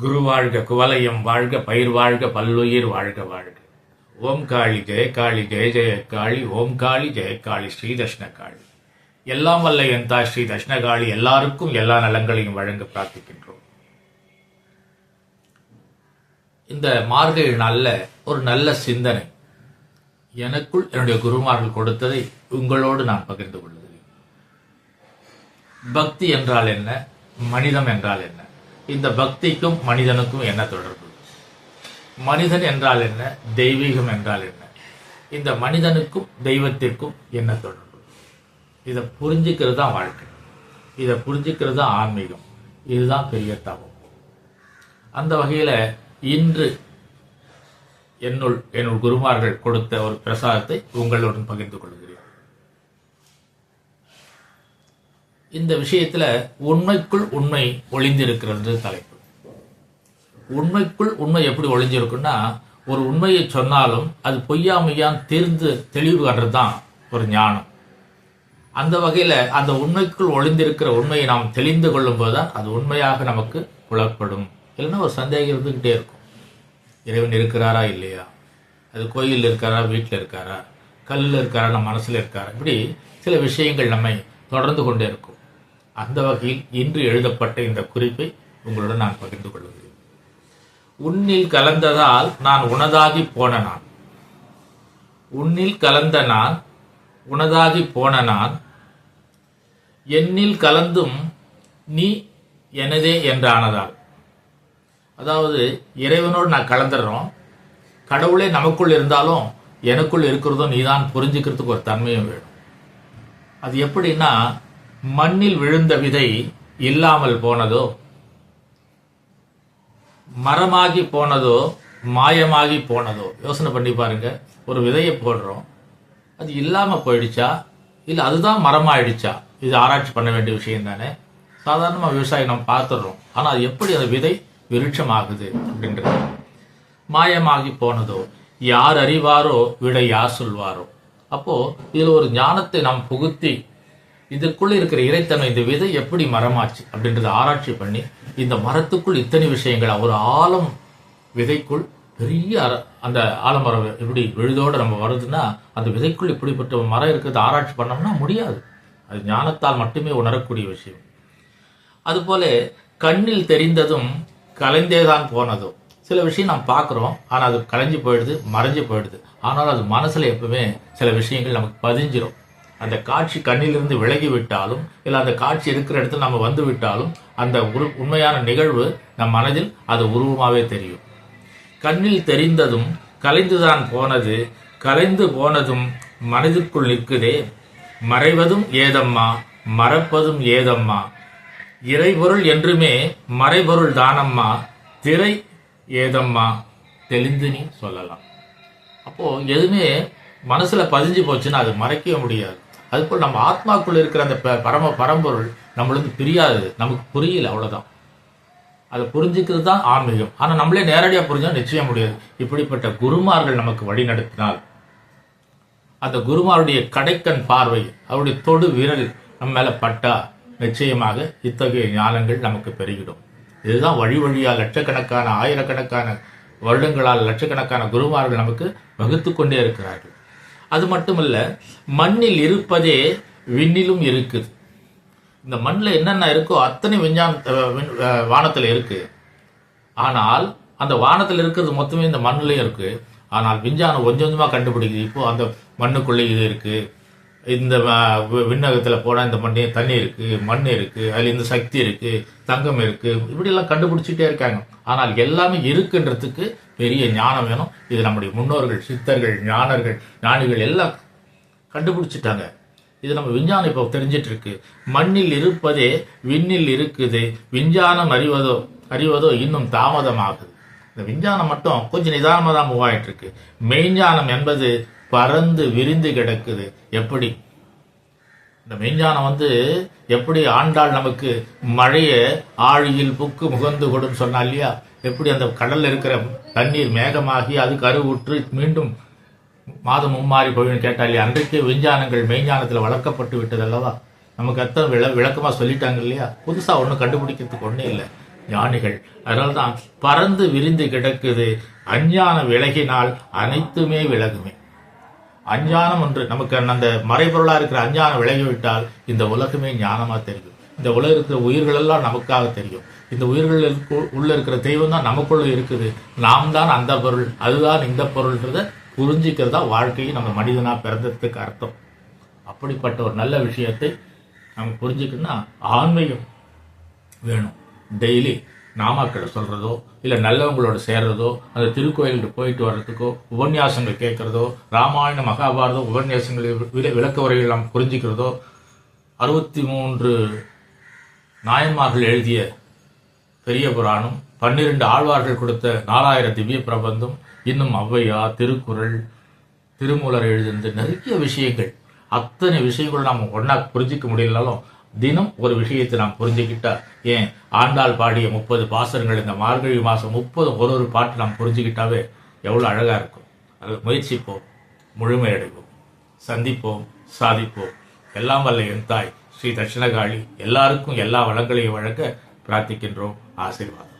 குரு வாழ்க குவலயம் வாழ்க பயிர் வாழ்க பல்லுயிர் வாழ்க வாழ்க. ஓம் காளி ஜெய காளி ஜெய ஜெய காளி ஓம் காளி ஜெய காளி ஸ்ரீ தஷ்ணகாளி எல்லாம் வல்ல என் தாய் ஸ்ரீ தஷ்ணகாளி எல்லாருக்கும் எல்லா நலங்களையும் வழங்க பிரார்த்திக்கின்றோம். இந்த மார்கழி நல்ல ஒரு நல்ல சிந்தனை. எனக்குள் என்னுடைய குருமார்கள் கொடுத்ததை உங்களோடு நான் பகிர்ந்து கொள்கிறேன். பக்தி என்றால் என்ன? மனிதம் என்றால் என்ன? இந்த பக்திக்கும் மனிதனுக்கும் என்ன தொடர்பு? மனிதன் என்றால் என்ன? தெய்வீகம் என்றால் என்ன? இந்த மனிதனுக்கும் தெய்வத்திற்கும் என்ன தொடர்பு? இதை புரிஞ்சுக்கிறது தான் வாழ்க்கை. இதை புரிஞ்சுக்கிறது தான் ஆன்மீகம். இதுதான் பெரிய தவம். அந்த வகையில் இன்று என்னுள் என்னுள் குருமார்கள் கொடுத்த ஒரு பிரசாதத்தை உங்களுடன் பகிர்ந்து கொள்கிறேன். இந்த விஷயத்துல உண்மைக்குள் உண்மை ஒளிந்திருக்கிறது தலைப்பு. உண்மைக்குள் உண்மை எப்படி ஒளிஞ்சிருக்குன்னா ஒரு உண்மையை சொன்னாலும் அது பொய்யா மெய்யான் தெரிந்து தெளிவு காண்றது தான் ஒரு ஞானம். அந்த வகையில் அந்த உண்மைக்குள் ஒளிந்திருக்கிற உண்மையை நாம் தெளிந்து கொள்ளும் போதுதான் அது உண்மையாக நமக்கு புலப்படும். இல்லைன்னா ஒரு சந்தேகம் இருந்துகிட்டே இருக்கும். இறைவன் இருக்கிறாரா இல்லையா? அது கோயிலில் இருக்காரா வீட்டில் இருக்காரா? கல்லில் இருக்காரா நம்ம மனசில் இருக்காரா? இப்படி சில விஷயங்கள் நம்மை தொடர்ந்து கொண்டே இருக்கும். அந்த வகையில் இன்று எழுதப்பட்ட இந்த குறிப்பை உங்களுடன் நான் பகிர்ந்து கொள்கிறேன். உன்னில் கலந்ததால் நான் உனதாகி போன நான். உன்னில் கலந்த நான் உனதாகி போன நான். என்னில் கலந்தும் நீ எனதே என்றானதால். அதாவது இறைவனோடு நான் கலந்துடுறோம் கடவுளே நமக்குள் இருந்தாலும் எனக்குள் இருக்கிறதும் நீதான் புரிஞ்சுக்கிறதுக்கு ஒரு தன்மையும் வேணும். அது எப்படின்னா மண்ணில் விழுந்த விதை இல்லாமல் போனதோ? மரமாகி போனதோ? மாயமாகி போனதோ? யோசனை பண்ணி பாருங்க. ஒரு விதையை போடுறோம். அது இல்லாம போயிடுச்சா? இல்ல அதுதான் மரமாயிடுச்சா? இது ஆராய்ச்சி பண்ண வேண்டிய விஷயம் தானே. சாதாரணமா விவசாயம் நம்ம பார்த்துடுறோம். ஆனா அது எப்படி அந்த விதை விருட்சமாகுது அப்படின்றது? மாயமாகி போனதோ? யார் அறிவாரோ? விடை யார் சொல்வாரோ? அப்போ இதுல ஒரு ஞானத்தை நாம் புகுத்தி இதற்குள்ள இருக்கிற இறைத்தன்மை இந்த விதை எப்படி மரமாச்சு அப்படின்றத ஆராய்ச்சி பண்ணி இந்த மரத்துக்குள் இத்தனை விஷயங்கள் ஒரு ஆழம் விதைக்குள் பெரிய அர- அந்த ஆலமரம் எப்படி விழுதோட நம்ம வருதுன்னா அந்த விதைக்குள் இப்படிப்பட்ட மரம் இருக்கிறது ஆராய்ச்சி பண்ணோம்னா முடியாது. அது ஞானத்தால் மட்டுமே உணரக்கூடிய விஷயம். அதுபோல கண்ணில் தெரிந்ததும் கலைந்தேதான் போனதும் சில விஷயம் நாம் பார்க்குறோம் ஆனால் அது கலைஞ்சு போயிடுது மறைஞ்சு போயிடுது. ஆனால் அது மனசுல எப்பவுமே சில விஷயங்கள் நமக்கு பதிஞ்சிரும். அந்த காட்சி கண்ணிலிருந்து விலகி விட்டாலும் இல்லை அந்த காட்சி இருக்கிற இடத்துல நம்ம வந்து விட்டாலும் அந்த உரு உண்மையான நிகழ்வு நம் மனதில் அது உருவமாகவே தெரியும். கண்ணில் தெரிந்ததும் கலைந்துதான் போனது கலைந்து போனதும் மனதிற்குள் நிற்குதே. மறைவதும் ஏதம்மா மறப்பதும் ஏதம்மா. இறைபொருள் என்றுமே மறைபொருள் தானம்மா திரை ஏதம்மா. தெளிந்து நீ சொல்லலாம். அப்போது எதுவுமே மனசில் பதிஞ்சு போச்சுன்னா அது மறைக்கவே முடியாது. அதுபோல் நம்ம ஆத்மாக்குள்ள இருக்கிற அந்த ப- பரம பரம்பொருள் நம்மளுக்கு பிரியாது நமக்கு புரியல அவ்வளோதான் அதை புரிஞ்சுக்கிறது தான் ஆன்மீகம். ஆனால் நம்மளே நேரடியாக புரிஞ்சால் நிச்சயம் முடியாது. இப்படிப்பட்ட குருமார்கள் நமக்கு வழி நடத்தினால் அந்த குருமாருடைய கடைக்கண் பார்வை அவருடைய தொடு விரல் நம்ம மேலே பட்டா நிச்சயமாக இத்தகைய ஞானங்கள் நமக்கு பெருகிடும். இதுதான் வழி வழியாக லட்சக்கணக்கான ஆயிரக்கணக்கான வருடங்களால் லட்சக்கணக்கான குருமார்கள் நமக்கு வகுத்து கொண்டே இருக்கிறார்கள். அது மட்டுமல்ல மண்ணில் இருப்பதே விண்ணிலும் இருக்குது. இந்த மண்ணில் என்னென்ன இருக்கோ அத்தனை விஞ்ஞான வானத்தில் இருக்கு. ஆனால் அந்த வானத்தில் இருக்கிறது மொத்தமே இந்த மண்ணுலயும் இருக்கு. ஆனால் விஞ்ஞானம் கொஞ்சம் கொஞ்சமாக கண்டுபிடிக்குது. இப்போ அந்த மண்ணுக்குள்ளே இது இருக்கு. இந்த விண்ணகத்தில் போனால் இந்த மண்ணே தண்ணி இருக்கு மண் இருக்கு அதில் இந்த சக்தி இருக்கு தங்கம் இருக்கு. இப்படிலாம் கண்டுபிடிச்சிட்டே இருக்காங்க. ஆனால் எல்லாமே இருக்குன்றதுக்கு பெரிய ஞானம் வேணும். இது நம்முடைய முன்னோர்கள் சித்தர்கள் ஞானர்கள் ஞானிகள் எல்லாம் கண்டுபிடிச்சிட்டாங்க. இது நம்ம விஞ்ஞானம் இப்போ தெரிஞ்சிட்டு இருக்கு மண்ணில் இருப்பதே விண்ணில் இருக்குது. விஞ்ஞானம் அறிவதோ அறிவதோ இன்னும் தாமதமாகுது. இந்த விஞ்ஞானம் மட்டும் கொஞ்சம் நிதானமாக தான் மூவ் ஆயிட்டு இருக்கு மெய்ஞானம் என்பது பறந்து விரிந்து கிடக்குது. எப்படி? இந்த மெய்ஞானம் வந்து எப்படி ஆண்டாள் நமக்கு மழையை ஆழியில் புக்கு முகந்து கொடுன்னு சொன்னா இல்லையா? எப்படி அந்த கடல்ல இருக்கிற தண்ணீர் மேகமாகி அது கருவுற்று மீண்டும் மாதம் மும்மாறி போயின்னு கேட்டா இல்லையா? அன்றைக்கே விஞ்ஞானங்கள் மெய்ஞானத்தில் வளர்க்கப்பட்டு விட்டது அல்லவா? நமக்கு அத்தனை விள விளக்கமா சொல்லிட்டாங்க இல்லையா? புதுசா ஒன்றும் கண்டுபிடிக்கிறதுக்கு ஒன்றும் இல்லை. ஞானிகள். அதனால்தான் பறந்து விரிந்து கிடக்குது அஞ்ஞான விலகினால் அனைத்துமே விலகுமே. அஞ்ஞானம் என்று நமக்கு அந்த மறைபொருளா இருக்கிற அஞ்ஞானம் விலகிவிட்டால் இந்த உலகமே ஞானமா தெரியும். இந்த உலக இருக்கிற உயிர்கள் எல்லாம் நமக்காக தெரியும். இந்த உயிர்கள் உள்ள இருக்கிற தெய்வம் தான் நமக்குள்ள இருக்குது. நாம் தான் அந்த பொருள். அதுதான் இந்த பொருள்ன்றத தான் வாழ்க்கையை நம்ம மனிதனா பிறந்ததுக்கு அர்த்தம். அப்படிப்பட்ட ஒரு நல்ல விஷயத்தை நம்ம புரிஞ்சுக்கணும்னா ஆன்மீகம் வேணும். டெய்லி நாமாக்களை சொல்கிறதோ இல்லை நல்லவங்களோட சேர்றதோ அந்த திருக்கோயிலுக்கு போயிட்டு வர்றதுக்கோ உபன்யாசங்கள் கேட்குறதோ ராமாயண மகாபாரதம் உபன்யாசங்களை விள- விளக்க உரைகள் நாம் புரிஞ்சுக்கிறதோ அறுபத்தி மூன்று நாயன்மார்கள் எழுதிய பெரிய புராணம் பன்னிரண்டு ஆழ்வார்கள் கொடுத்த நாலாயிரம் திவ்ய பிரபந்தம் இன்னும் ஔவையா திருக்குறள் திருமூலர் எழுதின நிறைய விஷயங்கள். அத்தனை விஷயங்கள் நாம் ஒன்றா புரிஞ்சிக்க முடியலனாலும் தினம் ஒரு விஷயத்தை நாம் புரிஞ்சுக்கிட்டா ஏன்? ஆண்டாள் பாடிய முப்பது பாசனங்கள் இந்த மார்கழி மாதம் முப்பது ஒரு ஒரு பாட்டு நாம் புரிஞ்சுக்கிட்டாவே எவ்வளோ அழகாக இருக்கும். அது முயற்சிப்போம் முழுமையடைவோம் சந்திப்போம் சாதிப்போம். எல்லாம் வல்ல என் தாய் ஸ்ரீ தட்சிணகாளி எல்லாருக்கும் எல்லா வளங்களையும் வழங்க பிரார்த்திக்கின்றோம். ஆசீர்வாதம்.